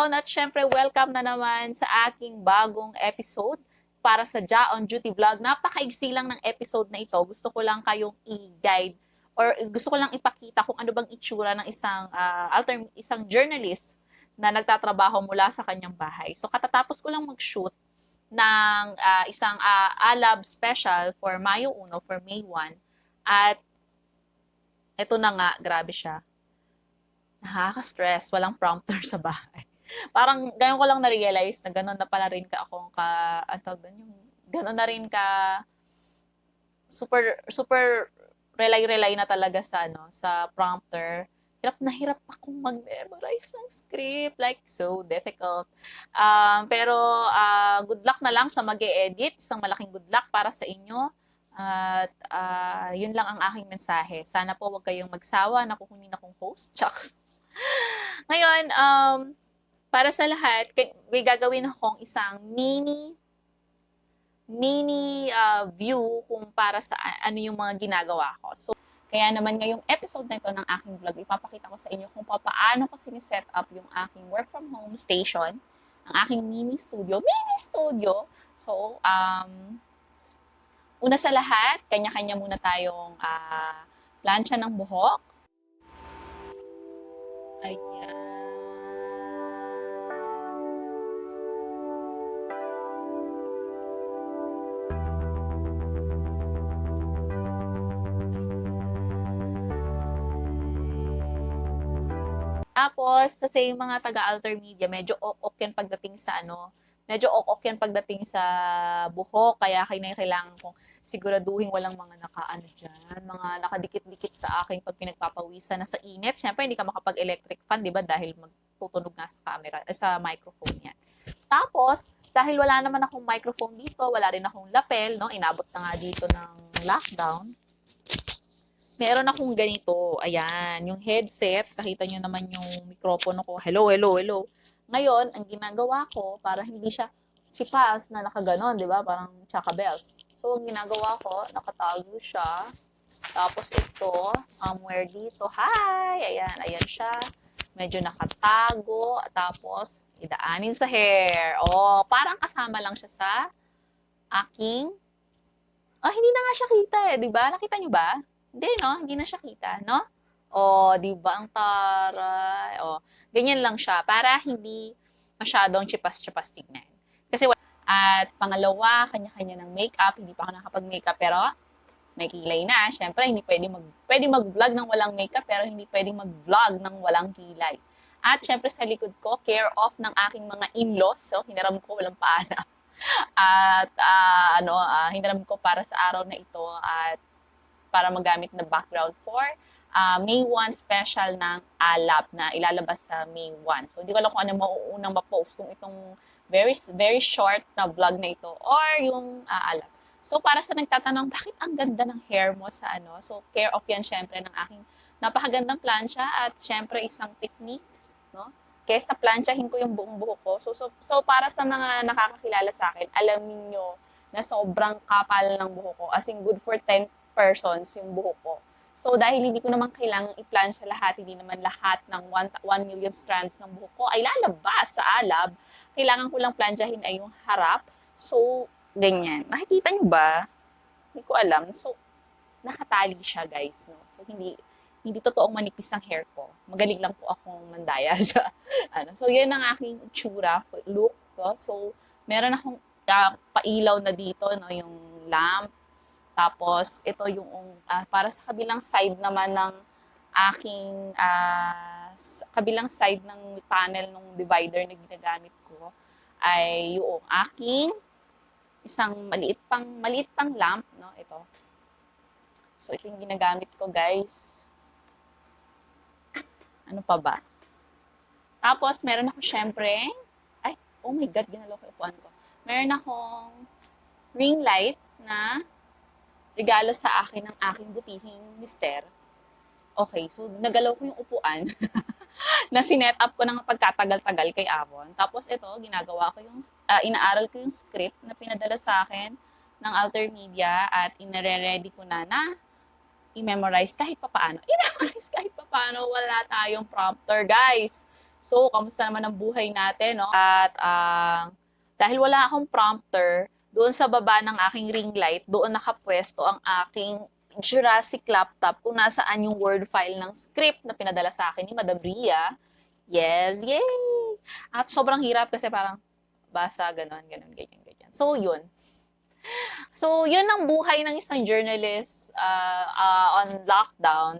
Talon at syempre welcome na naman sa aking bagong episode para sa Ja on Duty Vlog. Napakaigsi lang ng episode na ito. Gusto ko lang kayong i-guide or gusto ko lang ipakita kung ano bang itsura ng isang uh, alter isang journalist na nagtatrabaho mula sa kanyang bahay. So katatapos ko lang mag-shoot ng uh, isang uh, ALAB special for Mayo 1 for May 1 at ito na nga, grabe siya nakaka-stress, walang prompter sa bahay. Parang ganyan ko lang na-realize na gano'n na pala rin ka akong ka, ang tawag doon, yung gano'n na rin ka, super, super rely-rely na talaga sa, ano, sa prompter. Hirap na hirap akong mag-memorize ng script. Like, so difficult. Um, pero, uh, good luck na lang sa mag edit Isang malaking good luck para sa inyo. At uh, yun lang ang aking mensahe. Sana po wag kayong magsawa na kukunin akong host. Chucks. Ngayon, um, para sa lahat, may gagawin akong isang mini mini uh, view kung para sa ano yung mga ginagawa ko. So, kaya naman ngayong episode na ito ng aking vlog, ipapakita ko sa inyo kung paano ko siniset up yung aking work from home station, ang aking mini studio. Mini studio! So, um, una sa lahat, kanya-kanya muna tayong uh, plancha ng buhok. Ayan. Tapos, sa yung mga taga-alter media, medyo ok-ok yan pagdating sa ano, medyo ok-ok yan pagdating sa buhok, kaya kailangan kong siguraduhin walang mga nakaano dyan, mga nakadikit-dikit sa akin pag pinagpapawisan na sa init. Siyempre, hindi ka makapag-electric fan, di ba? Dahil magtutunog nga sa camera, eh, sa microphone yan. Tapos, dahil wala naman akong microphone dito, wala rin akong lapel, no? Inabot na nga dito ng lockdown. Meron akong ganito, ayan, yung headset, nakita nyo naman yung mikropono ko, hello, hello, hello. Ngayon, ang ginagawa ko, para hindi siya chipas na nakaganon, di ba? Parang chaka bells So, ang ginagawa ko, nakatago siya. Tapos ito, somewhere dito, hi! Ayan, ayan siya. Medyo nakatago. Tapos, idaanin sa hair. Oh, parang kasama lang siya sa aking... Oh, hindi na nga siya kita eh, di ba? Nakita niyo ba? Hindi, no? Hindi na siya kita, no? Oh, di ba? Ang taray. Oh, ganyan lang siya para hindi masyadong chipas-chipas tignan. Kasi at pangalawa, kanya-kanya ng makeup. Hindi pa ako nakapag-makeup pero may kilay na. Siyempre, hindi pwede mag pwede mag-vlog ng walang makeup pero hindi pwedeng mag-vlog ng walang kilay. At syempre sa likod ko, care of ng aking mga in-laws. So, hinaram ko walang paana. At uh, ano, uh, hinaram ko para sa araw na ito at para magamit na background for uh, May 1 special ng ALAP na ilalabas sa May 1. So, hindi ko alam kung ano mauunang ma-post kung itong very very short na vlog na ito or yung uh, ALAP. So, para sa nagtatanong, bakit ang ganda ng hair mo sa ano? So, care of yan syempre ng aking napakagandang plancha at syempre isang technique, no? Kesa planchahin ko yung buong buhok ko. So, so, so, para sa mga nakakakilala sa akin, alamin nyo na sobrang kapal ng buhok ko. As in, good for 10 persons yung buhok ko. So, dahil hindi ko naman kailangang i-plansya lahat, hindi naman lahat ng 1, 1 million strands ng buhok ko ay lalabas sa alab, kailangan ko lang plansyahin ay yung harap. So, ganyan. Nakikita nyo ba? Hindi ko alam. So, nakatali siya, guys. No? So, hindi hindi totoong manipis ang hair ko. Magaling lang po akong mandaya sa ano. So, yan ang aking tsura, look. No? So, meron akong uh, pailaw na dito, no, yung lamp, tapos, ito yung uh, para sa kabilang side naman ng aking uh, kabilang side ng panel ng divider na ginagamit ko ay yung aking isang maliit pang maliit pang lamp, no? Ito. So, ito yung ginagamit ko, guys. Ano pa ba? Tapos, meron ako syempre, ay, oh my God, ginalaw ko yung ko. Meron akong ring light na regalo sa akin ng aking butihing mister. Okay, so nagalaw ko yung upuan na sinet up ko ng pagkatagal-tagal kay Avon. Tapos ito, ginagawa ko yung, uh, inaaral ko yung script na pinadala sa akin ng Alter Media at inare-ready ko na na i-memorize kahit papaano. I-memorize kahit papaano, wala tayong prompter, guys. So, kamusta naman ang buhay natin, no? At ah, dahil wala akong prompter, doon sa baba ng aking ring light, doon nakapwesto ang aking Jurassic laptop kung nasaan yung word file ng script na pinadala sa akin ni Madam Ria. Yes, yay! At sobrang hirap kasi parang basa, ganon, ganon, ganyan, ganyan. So, yun. So, yun ang buhay ng isang journalist uh, uh, on lockdown.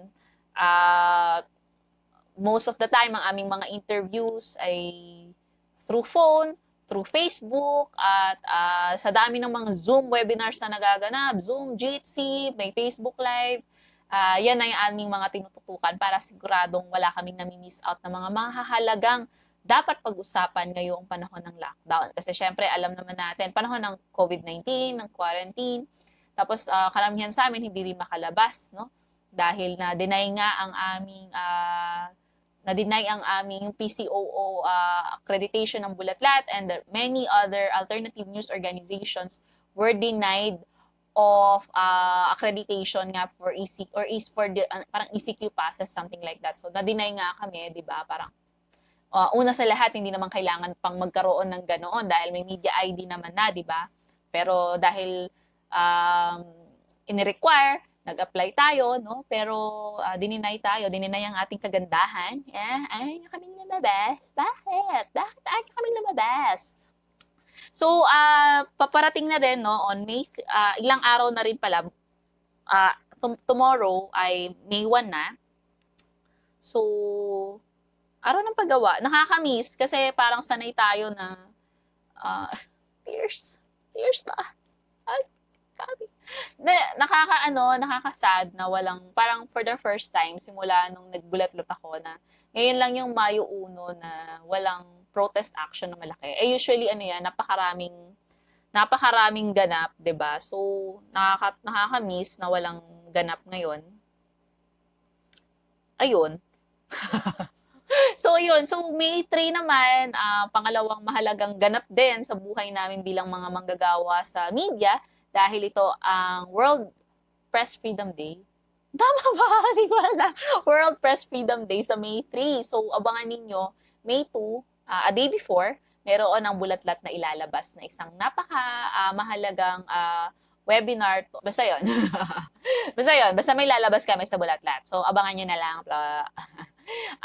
Uh, most of the time, ang aming mga interviews ay through phone, through Facebook, at uh, sa dami ng mga Zoom webinars na nagaganap, Zoom, Jitsi, may Facebook Live, uh, yan ay aming mga tinututukan para siguradong wala kaming nami-miss out na mga mahahalagang dapat pag-usapan ngayong panahon ng lockdown. Kasi syempre, alam naman natin, panahon ng COVID-19, ng quarantine, tapos uh, karamihan sa amin hindi rin makalabas, no? Dahil na deny nga ang aming uh, na-deny ang aming PCOO uh, accreditation ng Bulatlat and many other alternative news organizations were denied of uh, accreditation nga for EC or is for the uh, parang ECQ passes something like that. So na-deny nga kami, 'di ba? Parang uh, una sa lahat hindi naman kailangan pang magkaroon ng ganoon dahil may media ID naman na, 'di ba? Pero dahil um, ini-require nag-apply tayo, no? Pero uh, dininay tayo, dininay ang ating kagandahan. Eh, ay, kami lumabas. Bakit? Bakit ay kami lumabas? So, uh, paparating na rin, no, on May, uh, ilang araw na rin pala, uh, t- tomorrow ay May 1 na. So, araw ng paggawa. Nakakamiss kasi parang sanay tayo na uh, tears. Tears ba? Ay, kami na, nakakaano, nakakasad na walang, parang for the first time, simula nung nagbulat-lat ako na ngayon lang yung Mayo 1 na walang protest action na malaki. Eh usually ano yan, napakaraming napakaraming ganap, 'di ba? So nakaka nakaka-miss na walang ganap ngayon. Ayun. so yun, so May 3 naman, uh, pangalawang mahalagang ganap din sa buhay namin bilang mga manggagawa sa media dahil ito ang World Press Freedom Day. Tama ba? Hindi ko alam. World Press Freedom Day sa May 3. So, abangan ninyo, May 2, uh, ah, a day before, meron ang bulatlat na ilalabas na isang napaka uh, mahalagang uh, webinar. To. Basta yon Basta yon Basta may lalabas kami sa bulatlat. So, abangan nyo na lang.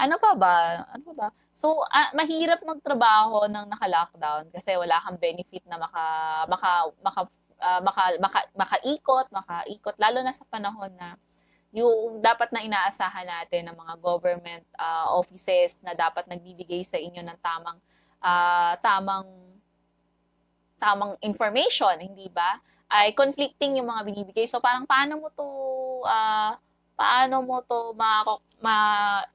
ano pa ba? Ano pa ba? So, uh, mahirap magtrabaho ng naka-lockdown kasi wala kang benefit na maka, maka, maka uh, maka, maka, makaikot, makaikot, lalo na sa panahon na yung dapat na inaasahan natin ng mga government uh, offices na dapat nagbibigay sa inyo ng tamang uh, tamang tamang information, hindi ba? Ay conflicting yung mga binibigay. So parang paano mo to uh, paano mo to ma, ma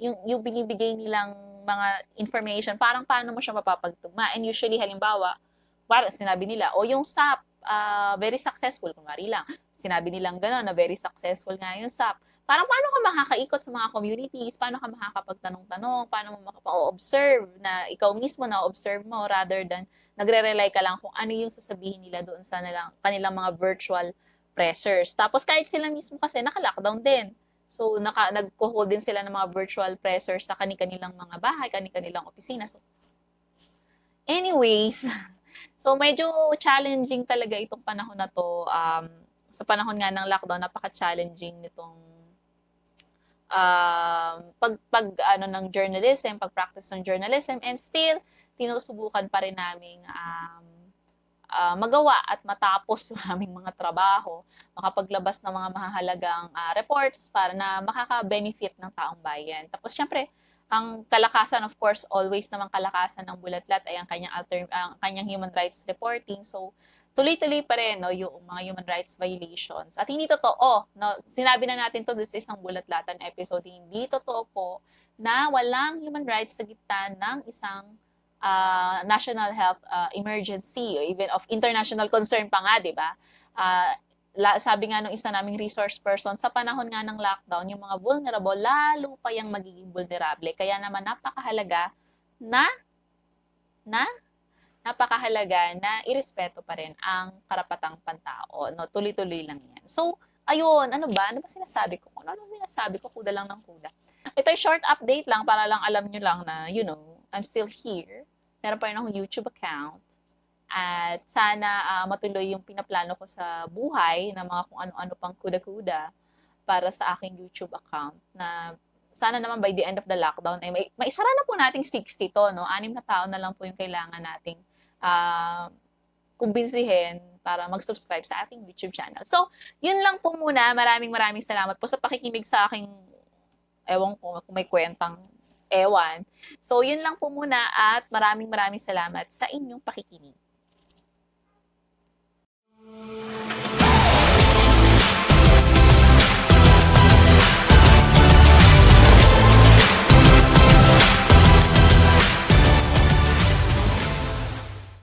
yung, yung binibigay nilang mga information, parang paano mo siya mapapagtugma? And usually halimbawa, parang sinabi nila, o yung SAP uh, very successful, kunwari lang, sinabi nilang gano'n na very successful nga yung SAP. Parang paano ka makakaikot sa mga communities? Paano ka makakapagtanong-tanong? Paano mo makapa-observe na ikaw mismo na-observe mo rather than nagre-rely ka lang kung ano yung sasabihin nila doon sa nilang, kanilang mga virtual pressers. Tapos kahit sila mismo kasi naka-lockdown din. So, naka, nagko-hold din sila ng mga virtual pressers sa kani-kanilang mga bahay, kani-kanilang opisina. So, anyways, So medyo challenging talaga itong panahon na to. Um, sa panahon nga ng lockdown, napaka-challenging nitong um, pag, pag ano ng journalism, pag-practice ng journalism and still tinusubukan pa rin naming um, uh, magawa at matapos yung aming mga trabaho, makapaglabas ng mga mahahalagang uh, reports para na makaka-benefit ng taong bayan. Tapos syempre, ang kalakasan of course always naman kalakasan ng bulatlat ay ang kanyang alter ang kanyang human rights reporting. So tuloy-tuloy pa rin no yung mga human rights violations. At hindi totoo no sinabi na natin to this is ang bulatlatan episode. Hindi totoo po na walang human rights sa gitna ng isang uh, national health uh, emergency even of international concern pa nga 'di ba? Uh, la, sabi nga nung isa naming resource person, sa panahon nga ng lockdown, yung mga vulnerable, lalo pa yung magiging vulnerable. Kaya naman napakahalaga na, na, napakahalaga na irespeto pa rin ang karapatang pantao. No? Tuloy-tuloy lang yan. So, ayun, ano ba? Ano ba sinasabi ko? Ano, ano sinasabi ko? Kuda lang ng kuda. Ito ay short update lang para lang alam nyo lang na, you know, I'm still here. Meron pa rin akong YouTube account. At sana ah, matuloy yung pinaplano ko sa buhay na mga kung ano-ano pang kuda-kuda para sa aking YouTube account na sana naman by the end of the lockdown ay may, maisara na po nating 60 to, no? Anim na tao na lang po yung kailangan nating ah, kumbinsihin para mag-subscribe sa ating YouTube channel. So, yun lang po muna. Maraming maraming salamat po sa pakikinig sa aking ewan ko kung may kwentang ewan. So, yun lang po muna at maraming maraming salamat sa inyong pakikinig.